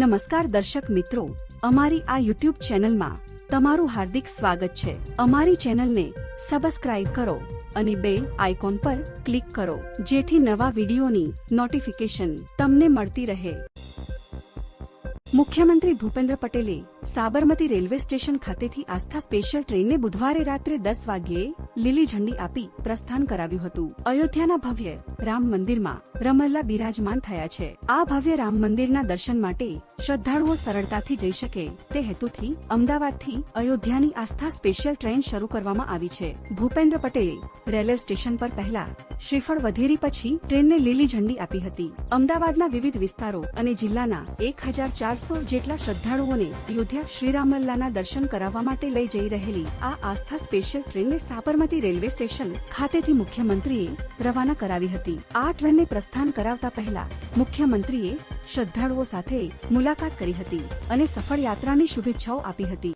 નમસ્કાર દર્શક મિત્રો, અમારી આ યુટ્યુબ ચેનલમાં તમારું હાર્દિક સ્વાગત છે. અમારી ચેનલને સબસ્ક્રાઇબ કરો અને બે આઇકોન પર ક્લિક કરો, જેથી નવા વિડીયોની નોટિફિકેશન તમને મળતી રહે. મુખ્યમંત્રી ભૂપેન્દ્ર પટેલે સાબરમતી રેલવે સ્ટેશન ખાતેથી આસ્થા સ્પેશિયલ ટ્રેનને બુધવારે રાત્રે દસ વાગ્યે લીલી ઝંડી આપી પ્રસ્થાન કરાવ્યું હતું. અયોધ્યાના ભવ્ય રામ મંદિરમાં રમલ્લા બિરાજમાન થયા છે. આ ભવ્ય રામ મંદિરના દર્શન માટે શ્રદ્ધાળુઓ સરળતાથી જઈ શકે તે હેતુથી અમદાવાદથી અયોધ્યાની આસ્થા સ્પેશિયલ ટ્રેન શરૂ કરવામાં આવી છે. ભૂપેન્દ્ર પટેલે રેલવે સ્ટેશન પર પહેલા શ્રીફળ વધેરી પછી ટ્રેનને લીલી ઝંડી આપી હતી. અમદાવાદના વિવિધ વિસ્તારો અને જિલ્લાના એક હજાર ચારસો જેટલા શ્રદ્ધાળુઓને અયોધ્યા શ્રીરામલ્લાના દર્શન કરાવવા માટે લઈ જઈ રહેલી આ આસ્થા સ્પેશિયલ ટ્રેનને સાબરમતી રેલવે સ્ટેશન ખાતેથી મુખ્યમંત્રીએ રવાના કરાવી હતી. આ ટ્રેનને પ્રસ્થાન કરાવતા પહેલા મુખ્યમંત્રીએ શ્રદ્ધાળુઓ સાથે મુલાકાત કરી હતી અને સફળ યાત્રાની શુભેચ્છાઓ આપી હતી.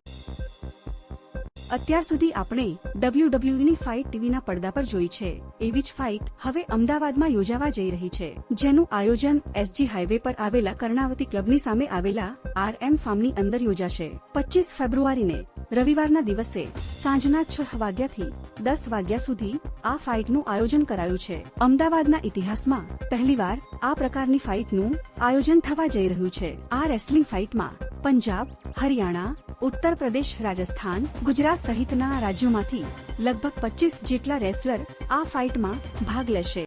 અત્યાર સુધી આપણે ડબલ્યુ ની ફાઇટ ટીવીના પડદા પર જોઈ છે. એવી જ ફાઇટ હવે અમદાવાદમાં યોજાવા જઈ રહી છે. જેનું આયોજન એસજી હાઈવે પર આવેલા કર્ણાવતી ક્લબની સામે આવેલા આર એમ ફાર્મની અંદર યોજાશે. પચીસ ફેબ્રુઆરીને રવિવારના દિવસે સાંજના છ વાગ્યાથી દસ વાગ્યા સુધી આ ફાઇટનું આયોજન કરાયું છે. અમદાવાદના ઇતિહાસમાં પહેલીવાર આ પ્રકારની ફાઇટનું આયોજન થવા જઈ રહ્યું છે. આ રેસલિંગ ફાઇટમાં પંજાબ, હરિયાણા, ઉત્તર પ્રદેશ, રાજસ્થાન, ગુજરાત સહિતના રાજ્યોમાંથી લગભગ પચીસ જેટલા રેસલર આ ફાઇટમાં ભાગ લેશે.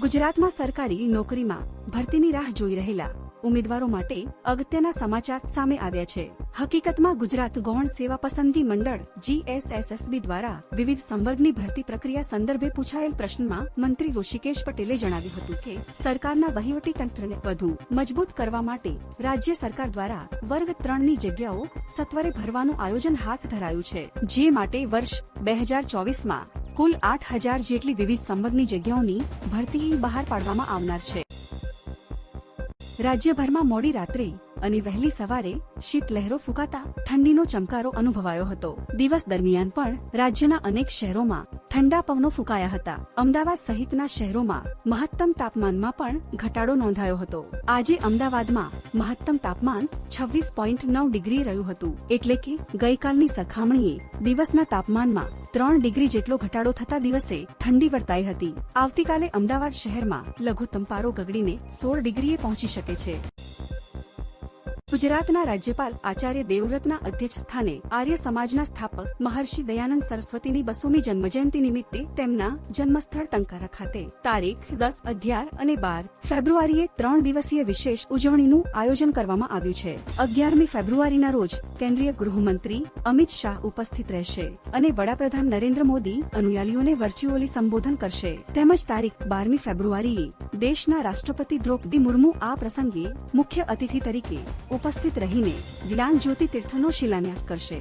ગુજરાતમાં સરકારી નોકરીમાં ભરતીની રાહ જોઈ રહેલા ઉમેદવારો માટે અગત્યના સમાચાર સામે આવ્યા છે. હકીકતમાં ગુજરાત ગૌણ સેવા પસંદગી મંડળ જીએસએસએસબી દ્વારા વિવિધ સંવર્ગની ભરતી પ્રક્રિયા સંદર્ભે પૂછાયેલ પ્રશ્નમાં મંત્રી ઋષિકેશ પટેલે જણાવ્યું હતું કે સરકારના વહીવટી તંત્રને વધુ મજબૂત કરવા માટે રાજ્ય સરકાર દ્વારા વર્ગ ત્રણની જગ્યાઓ સત્વરે ભરવાનું આયોજન હાથ ધરાયું છે. જે માટે વર્ષ બે હજાર ચોવીસમાં કુલ આઠ હજાર જેટલી વિવિધ સંવર્ગની જગ્યાઓની ભરતી બહાર પાડવામાં આવનાર છે. રાજ્યભરમાં મોડી રાત્રે અને વહેલી સવારે શીતલહેરો ફૂંકાતા ઠંડીનો ચમકારો અનુભવાયો હતો. દિવસ દરમિયાન પણ રાજ્યના અનેક શહેરોમાં ઠંડા પવનો ફૂંકાયા હતા. અમદાવાદ સહિતના શહેરોમાં મહત્તમ તાપમાનમાં પણ ઘટાડો નોંધાયો હતો. આજે અમદાવાદમાં મહત્તમ તાપમાન છવ્વીસ પોઈન્ટ નવ ડિગ્રી રહ્યું હતું. એટલે કે ગઈકાલની સરખામણીએ દિવસના તાપમાનમાં ત્રણ ડિગ્રી જેટલો ઘટાડો થતા દિવસે ઠંડી વર્તાઈ હતી. આવતીકાલે અમદાવાદ શહેરમાં લઘુત્તમ પારો ગગડીને સોળ ડિગ્રીએ પહોંચી શકે છે. ગુજરાતના રાજ્યપાલ આચાર્ય દેવવ્રતના અધ્યક્ષ સ્થાને આર્ય સમાજના સ્થાપક મહર્ષિ દયાનંદ સરસ્વતીની બસોમી જન્મજયંતિ નિમિત્તે તેમના જન્મસ્થળ ટંકારા ખાતે તારીખ દસ, અગિયાર અને બાર ફેબ્રુઆરીએ ત્રણ દિવસીય વિશેષ ઉજવણીનું આયોજન કરવામાં આવ્યું છે. અગિયારમી ફેબ્રુઆરીના રોજ કેન્દ્રીય ગૃહમંત્રી અમિત શાહ ઉપસ્થિત રહેશે અને વડાપ્રધાન નરેન્દ્ર મોદી અનુયાયીઓને વર્ચ્યુઅલી સંબોધન કરશે. તેમજ તારીખ બારમી ફેબ્રુઆરીએ દેશના રાષ્ટ્રપતિ દ્રૌપદી મુર્મુ આ પ્રસંગે મુખ્ય અતિથિ તરીકે ઉપસ્થિત રહીને જ્ઞાન જ્યોતિ તીર્થનો શિલાન્યાસ કરશે.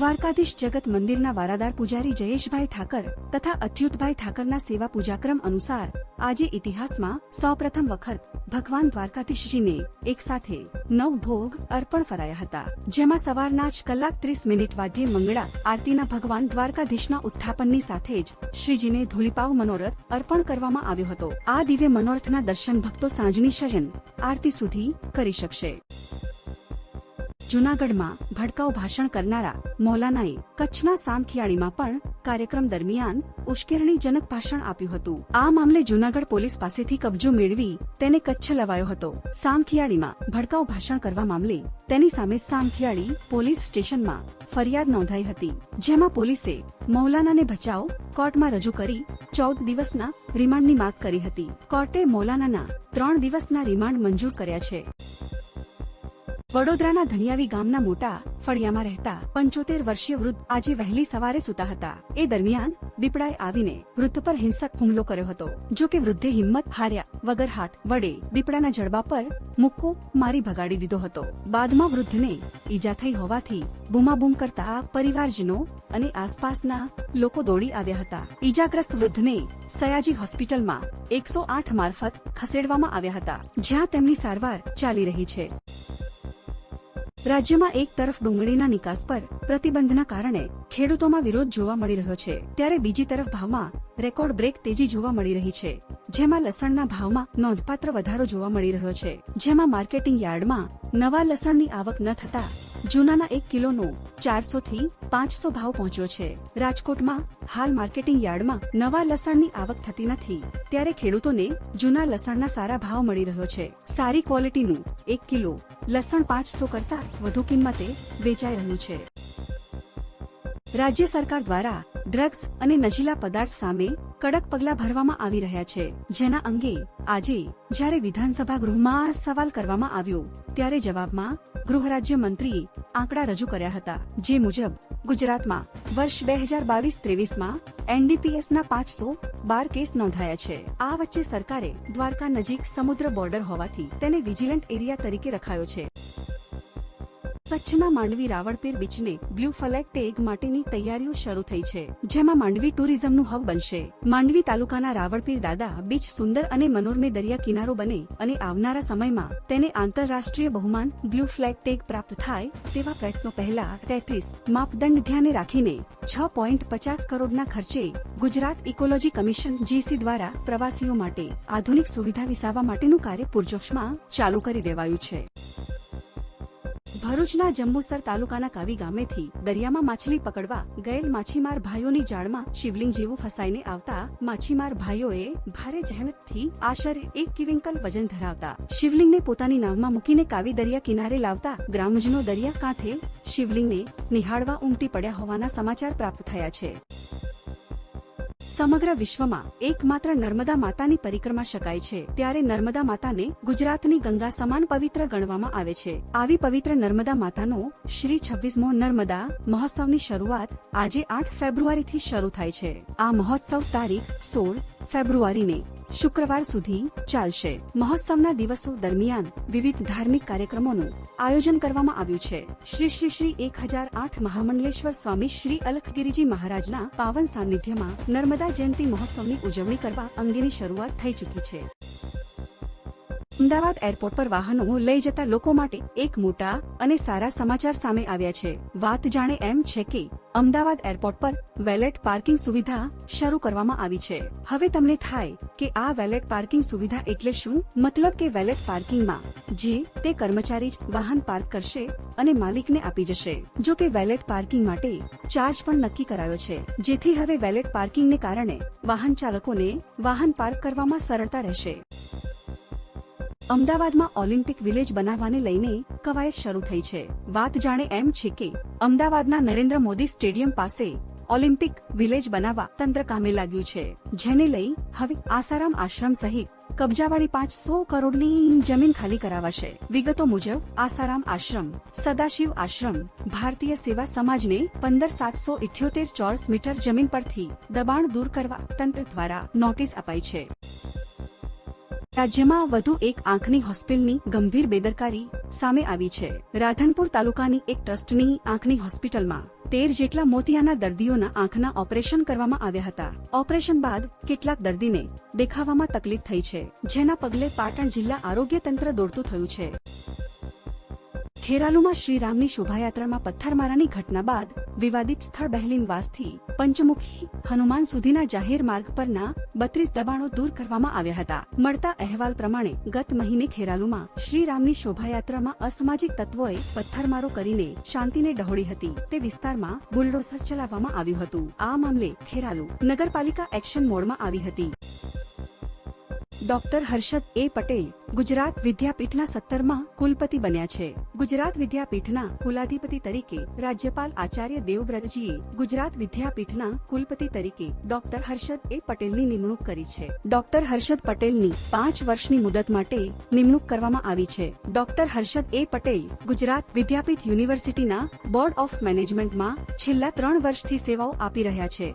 દ્વારકાધીશ જગત મંદિરના વારાદાર પૂજારી જયેશભાઈ ઠાકર તથા અચ્યુતભાઈ ઠાકરના સેવા પૂજાક્રમ અનુસાર આજે ઇતિહાસમાં સૌપ્રથમ વખત ભગવાન દ્વારકાધીશજીને એક સાથે નવ ભોગ અર્પણ કરાયા હતા. જેમાં સવારના જ કલાક ત્રીસ મિનિટ વાગ્યે મંગળા આરતીના ભગવાન દ્વારકાધીશના ઉત્થાપનની સાથે જ શ્રીજીને ધૂલીપાવ મનોરથ અર્પણ કરવામાં આવ્યો હતો. આ દિવ્ય મનોરથના દર્શન ભક્તો સાંજની શયન આરતી સુધી કરી શકશે. જૂનાગઢમાં ભડકાઉ ભાષણ કરનારા મૌલાનાએ કચ્છના સામખિયાળીમાં પણ કાર્યક્રમ દરમિયાન ઉશ્કેરણીજનક ભાષણ આપ્યું હતું. આ મામલે જૂનાગઢ પોલીસ પાસેથી કબજો મેળવી તેને કચ્છ લવાયો હતો. સામખિયાળીમાં ભડકાઉ ભાષણ કરવા મામલે તેની સામે સામખિયાળી પોલીસ સ્ટેશનમાં ફરિયાદ નોંધાઈ હતી, જેમાં પોલીસે મૌલાનાને બચાવ કોર્ટમાં રજૂ કરી ચૌદ દિવસના રિમાન્ડની માંગ કરી હતી. કોર્ટે મૌલાનાના ત્રણ દિવસના રિમાન્ડ મંજૂર કર્યા છે. વડોદરાના ધણિયાવી ગામના મોટા ફળિયામાં રહેતા પંચોતેર વર્ષીય વૃદ્ધ આજે વહેલી સવારે સૂતા હતા. એ દરમિયાન દીપડાએ આવીને વૃદ્ધ પર હિંસક હુમલો કર્યો હતો. જો કે વૃદ્ધે હિંમત હાર્યા વગર હાટ વડે દીપડાના જડબા પર મુક્કો મારી ભગાડી દીધો હતો. બાદમાં વૃદ્ધને ઈજા થઈ હોવાથી બૂમાબૂમ કરતા પરિવારજનો અને આસપાસના લોકો દોડી આવ્યા હતા. ઈજાગ્રસ્ત વૃદ્ધને સયાજી હોસ્પિટલમાં એકસો આઠ મારફત ખસેડવામાં આવ્યા હતા, જ્યાં તેમની સારવાર ચાલી રહી છે. રાજ્યમાં એક તરફ ડુંગળીના નિકાસ પર પ્રતિબંધના કારણે ખેડૂતોમાં વિરોધ જોવા મળી રહ્યો છે, ત્યારે બીજી તરફ ભાવમાં રેકોર્ડ બ્રેક તેજી જોવા મળી રહી છે. જેમાં લસણના ભાવમાં નોંધપાત્ર વધારો જોવા મળી રહ્યો છે. જેમાં માર્કેટિંગ યાર્ડમાં નવા લસણની આવક ન થતા જૂનાના એક કિલોનો ચારસો થી પાંચસો ભાવ પહોંચ્યો છે. રાજકોટમાં હાલ માર્કેટિંગ યાર્ડમાં નવા લસણની આવક થતી નથી. ત્યારે ખેડૂતોને જૂના લસણના સારા ભાવ મળી રહ્યો છે. સારી ક્વોલિટીનું એક કિલો લસણ પાંચસો કરતા વધુ કિંમતે વેચાઈ રહ્યું છે. રાજ્ય સરકાર દ્વારા ડ્રગ્સ અને નશીલા પદાર્થ સામે કડક પગલાં ભરવામાં આવી રહ્યા છે. જેના અંગે આજે જ્યારે વિધાનસભા ગૃહમાં આ સવાલ કરવામાં આવ્યો, ત્યારે જવાબમાં ગૃહ રાજ્ય મંત્રીએ આંકડા રજૂ કર્યા હતા, જે મુજબ ગુજરાતમાં વર્ષ બે હજાર બાવીસ ત્રેવીસમાં એનડીપીએસના પાંચસો બાર કેસ નોંધાયા છે. આ વચ્ચે સરકારે દ્વારકા નજીક સમુદ્ર બોર્ડર હોવાથી તેને વિજિલન્ટ એરિયા તરીકે રખાયો છે. કચ્છના માંડવી રાવળપીર બીચને બ્લુ ફ્લેગ ટેગ માટેની તૈયારીઓ શરૂ થઈ છે, જેમાં માંડવી ટુરિઝમનું હબ બનશે. માંડવી તાલુકાના રાવળપીર દાદા બીચ સુંદર અને મનોરમે દરિયા કિનારો બને અને આવનારા સમયમાં તેને આંતરરાષ્ટ્રીય બહુમાન બ્લુ ફ્લેગ ટેગ પ્રાપ્ત થાય તેવા પ્રયત્નો પહેલા તેત્રીસ માપદંડ ધ્યાને રાખીને છ પોઈન્ટ પચાસ કરોડના ખર્ચે ગુજરાત ઇકોલોજી કમિશન જીસી દ્વારા પ્રવાસીઓ માટે આધુનિક સુવિધા વિસાવવા માટેનું કાર્ય પૂરજોશમાં ચાલુ કરી દેવાયું છે. ભરૂચના જંબુસર તાલુકાના કાવી ગામેથી દરિયામાં માછલી પકડવા ગયેલ માછીમાર ભાઈઓની જાળમાં શિવલિંગ જેવું ફસાઈને આવતા માછીમાર ભાઈઓએ ભારે જહેમતથી આશરે એક કિવિંકલ વજન ધરાવતા શિવલિંગને પોતાની નાવમાં મૂકીને કાવી દરિયા કિનારે લાવતા ગ્રામજનો દરિયા કાંઠે શિવલિંગને નિહાળવા ઉમટી પડ્યા હોવાના સમાચાર પ્રાપ્ત થયા છે. સમગ્ર વિશ્વમાં એકમાત્ર નર્મદા માતાની પરિક્રમા શકાય છે, ત્યારે નર્મદા માતાને ગુજરાતની ગંગા સમાન પવિત્ર ગણવામાં આવે છે. આવી પવિત્ર નર્મદા માતાનો શ્રી છવ્વીસમો નર્મદા મહોત્સવની શરૂઆત આજે આઠ ફેબ્રુઆરીથી શરૂ થાય છે. આ મહોત્સવ તારીખ સોળ ફેબ્રુઆરીને શુક્રવાર સુધી ચાલશે. મહોત્સવના દિવસો દરમિયાન વિવિધ ધાર્મિક કાર્યક્રમોનું આયોજન કરવામાં આવ્યું છે. શ્રી શ્રી શ્રી એક હજાર આઠ મહામંડલેશ્વર સ્વામી શ્રી અલખગીરીજી મહારાજના પાવન સાનિધ્યમાં નર્મદા જયંતિ મહોત્સવની ઉજવણી કરવા અંગેની શરૂઆત થઈ ચૂકી છે. અમદાવાદ એરપોર્ટ પર વાહનો લઈ જતા લોકો માટે એક મોટા અને સારા સમાચાર સામે આવ્યા છે. વાત જાણે એમ છે કે અમદાવાદ એરપોર્ટ પર વેલેટ પાર્કિંગ સુવિધા શરૂ કરવામાં આવી છે. હવે તમને થાય કે આ વેલેટ પાર્કિંગ સુવિધા એટલે શું? મતલબ કે વેલેટ પાર્કિંગમાં જે તે કર્મચારી જ વાહન પાર્ક કરશે અને માલિકને આપી જશે. જો કે વેલેટ પાર્કિંગ માટે ચાર્જ પણ નક્કી કરાયો છે. જેથી હવે વેલેટ પાર્કિંગને કારણે વાહન ચાલકોને વાહન પાર્ક કરવામાં સરળતા રહેશે. અમદાવાદમાં ઓલિમ્પિક વિલેજ બનાવવાને લઈને કવાયત શરૂ થઈ છે. વાત જાણે એમ છે કે અમદાવાદના નરેન્દ્ર મોદી સ્ટેડિયમ પાસે ઓલિમ્પિક વિલેજ બનાવવા તંત્ર કામે લાગ્યું છે. જેને લઈ હવે આસારામ આશ્રમ સહિત કબજાવાળી પાંચસો કરોડની જમીન ખાલી કરાવાશે. વિગતો મુજબ, આસારામ આશ્રમ, સદાશિવ આશ્રમ, ભારતીય સેવા સમાજને પંદર સાતસો ઇઠ્યોતેર ચોરસ મીટર જમીન પરથી દબાણ દૂર કરવા તંત્ર દ્વારા નોટિસ અપાઈ છે. રાજ્યમાં વધુ એક આંખની હોસ્પિટલની ગંભીર બેદરકારી સામે આવી છે. રાધનપુર તાલુકાની એક ટ્રસ્ટની આંખની હોસ્પિટલમાં તેર જેટલા મોતિયાના દર્દીઓના આંખના ઓપરેશન કરવામાં આવ્યા હતા. ઓપરેશન બાદ કેટલાક દર્દીને દેખાવામાં તકલીફ થઈ છે, જેના પગલે પાટણ જિલ્લા આરોગ્ય તંત્ર દોડતું થયું છે. ખેરાલુમાં શ્રીરામની શોભાયાત્રામાં પથ્થરમારાની ઘટના બાદ વિવાદિત સ્થળ બહેલીનવાસથી પંચમુખી હનુમાન સુધીના જાહેર માર્ગ પરના બત્રીસ દબાણો દૂર કરવામાં આવ્યા હતા. મળતા અહેવાલ પ્રમાણે ગત મહિને ખેરાલુમાં શ્રીરામની શોભાયાત્રામાં અસામાજિક તત્વોએ પથ્થરમારો કરીને શાંતિને ડહોળી હતી. તે વિસ્તારમાં બુલડોઝર ચલાવવામાં આવ્યું હતું. આ મામલે ખેરાલુ નગરપાલિકા એક્શન મોડમાં આવી હતી. ડોક્ટર હર્ષદ એ પટેલ ગુજરાત વિદ્યાપીઠના સત્તરમાં કુલપતિ બન્યા છે. ગુજરાત વિદ્યાપીઠના કુલાધિપતિ તરીકે રાજ્યપાલ આચાર્ય દેવવ્રતજીએ ગુજરાત વિદ્યાપીઠના કુલપતિ તરીકે ડોક્ટર હર્ષદ એ પટેલની નિમણૂક કરી છે. ડોક્ટર હર્ષદ પટેલની પાંચ વર્ષની મુદત માટે નિમણૂક કરવામાં આવી છે. ડોક્ટર હર્ષદ એ પટેલ ગુજરાત વિદ્યાપીઠ યુનિવર્સિટીના બોર્ડ ઓફ મેનેજમેન્ટમાં છેલ્લા ત્રણ વર્ષથી સેવાઓ આપી રહ્યા છે.